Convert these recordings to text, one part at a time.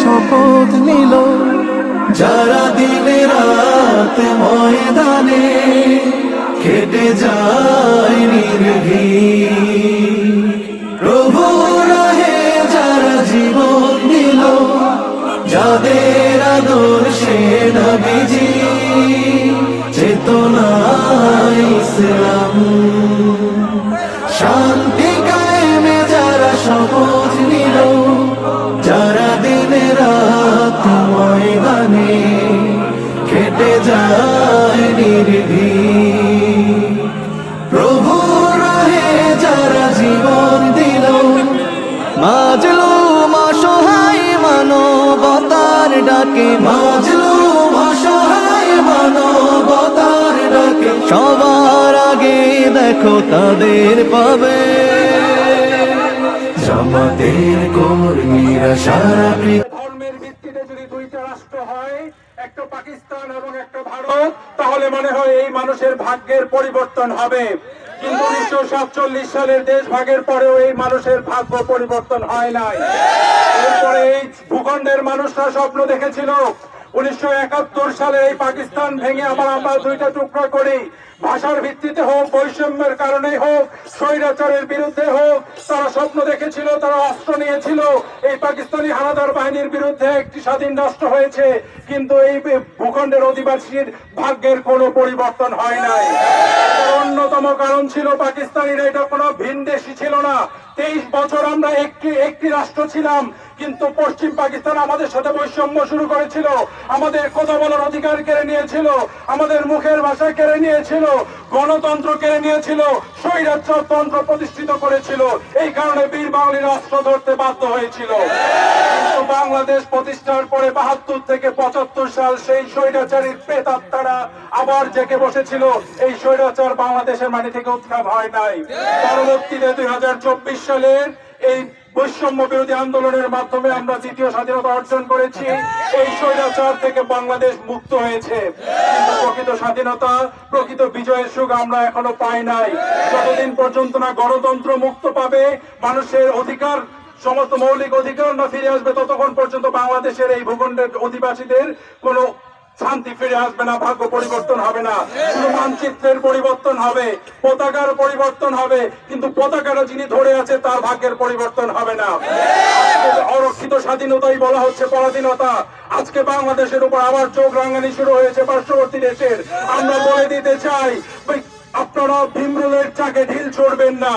শপথ নিল। যারা দিনে রাত ময়দানে খেটে যায় নির্ভীক। প্রভু রাহে যারা জীবন দিল মাজলু অসহায় মানবতার ডাকে। মাজলু অসহায় মানবতার ডাকে। সবার আগে দেখো তাদের পাবে। জামাতের কর্মীরা সারা যদি দুইটা রাষ্ট্র হয় একটা পাকিস্তান এবং একটা ভারত তাহলে মনে হয় এই মানুষের ভাগ্যের পরিবর্তন হবে। কিন্তু উনিশশো সাতচল্লিশ সালের দেশ ভাগের পরেও এই মানুষের ভাগ্য পরিবর্তন হয় নাই। এরপরে এই ভূখণ্ডের মানুষরা স্বপ্ন দেখেছিল উনিশশো একাত্তর সালে এই পাকিস্তান ভেঙে আবার আমরা দুইটা টুকরা করি। ভাষার ভিত্তিতে হোক, বৈষম্যের কারণে হোক, স্বৈরাচারের বিরুদ্ধে হোক, তারা স্বপ্ন দেখেছিল, তারা অস্ত্র নিয়েছিল। এই পাকিস্তানি হানাদার বাহিনীর বিরুদ্ধে একটি স্বাধীন রাষ্ট্র হয়েছে, কিন্তু এই ভূখণ্ডের অধিবাসীর ভাগ্যের কোনো পরিবর্তন হয় নাই। অন্যতম কারণ ছিল পাকিস্তানিরা, এটা কোনো ভিনদেশি ছিল না। তেইশ বছর আমরা একটি একটি রাষ্ট্র ছিলাম কিন্তু পশ্চিম পাকিস্তান আমাদের সাথে বৈষম্য শুরু করেছিল। আমাদের কথা বলার অধিকার কেড়ে নিয়েছিল। আমাদের মুখের ভাষা কেড়ে নিয়েছিল। গণতন্ত্র কেড়ে নিয়েছিল। স্বৈরাচারতন্ত্র প্রতিষ্ঠিত করেছিল। এই কারণে বীর বাঙালির অস্ত্র ধরতে বাধ্য হয়েছিল। বাংলাদেশ প্রতিষ্ঠার পরে বাহাত্তর থেকে পঁচাত্তর সাল সেই স্বৈরাচারীর প্রেতাত্মারা আবার জেগে বসেছিল। এই স্বৈরাচার বাংলাদেশের মাটি থেকে উৎখাত হয় নাই। পরবর্তীতে দুই হাজার চব্বিশ সালের এই বৈষম্য বিরোধী আন্দোলনের মাধ্যমে আমরা দ্বিতীয় স্বাধীনতা অর্জন করেছি। এই স্বৈরাচার থেকে বাংলাদেশ মুক্ত হয়েছে। কিন্তু প্রকৃত স্বাধীনতা, প্রকৃত বিজয়ের সুখ আমরা এখনও পাই নাই। যতদিন পর্যন্ত না গণতন্ত্র মুক্ত পাবে, মানুষের অধিকার, সমস্ত মৌলিক অধিকার না ফিরে আসবে, ততক্ষণ পর্যন্ত বাংলাদেশের এই ভূখণ্ডের অধিবাসীদের কোনো শান্তি ফিরে আসবে না, ভাগ্য পরিবর্তন হবে না। শুধু মানচিত্রের পরিবর্তন হবে, পতাকার পরিবর্তন হবে, কিন্তু পতাকাটা যিনি ধরে আছে, তার ভাগ্যের পরিবর্তন হবে না। অরক্ষিত স্বাধীনতাই বলা হচ্ছে পরাধীনতা, আজকে বাংলাদেশের উপর আবার চোখ রাঙানি শুরু হয়েছে পার্শ্ববর্তী দেশের। আমরা বলে দিতে চাই আপনারা ভীমরুলের চাকে ঢিল ছড়বেন না।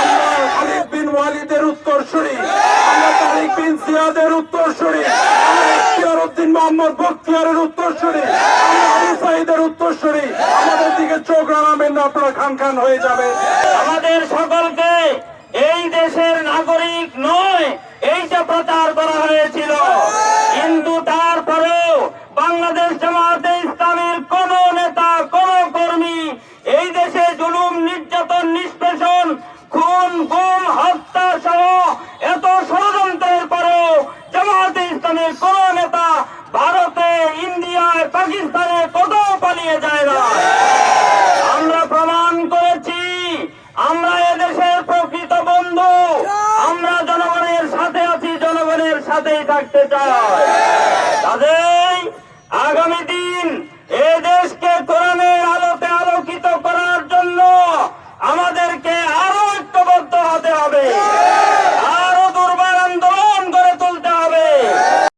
আমরা খালিদ বিন ওয়ালিদের উত্তরসূরি। আমরা তারিক বিন সিয়াদের উত্তরসূরি। উদ্দিন মোহাম্মদ বখতিয়ারের উত্তরসূরি সাইদের উত্তরসূরি। আমাদের দিকে চোখ রাঙাবেন না, আপনারা খান খান হয়ে যাবে। আমাদের সকলকে এই দেশের নাগরিক নয়, এইটা প্রচার করা হয়েছিল। কিন্তু তারপরেও বাংলাদেশ জামাতে ইসলামের কোন নেতা, কোন কর্মী এই দেশে জুলুম, নির্যাতন, নিষ্পেষণ, খুন, গুম হত্যা সহ এত ষড়যন্ত্রের পরেও জামাতে ইসলামের কোন নেতা ভারতে ইন্ডিয়ায় পাকিস্তানে কোথাও পালিয়ে যায় না। আমরা প্রমাণ করেছি, আমরা এদেশের প্রকৃত বন্ধু। আমরা জনগণের সাথে আছি, জনগণের সাথেই থাকতে চাই। কাজেই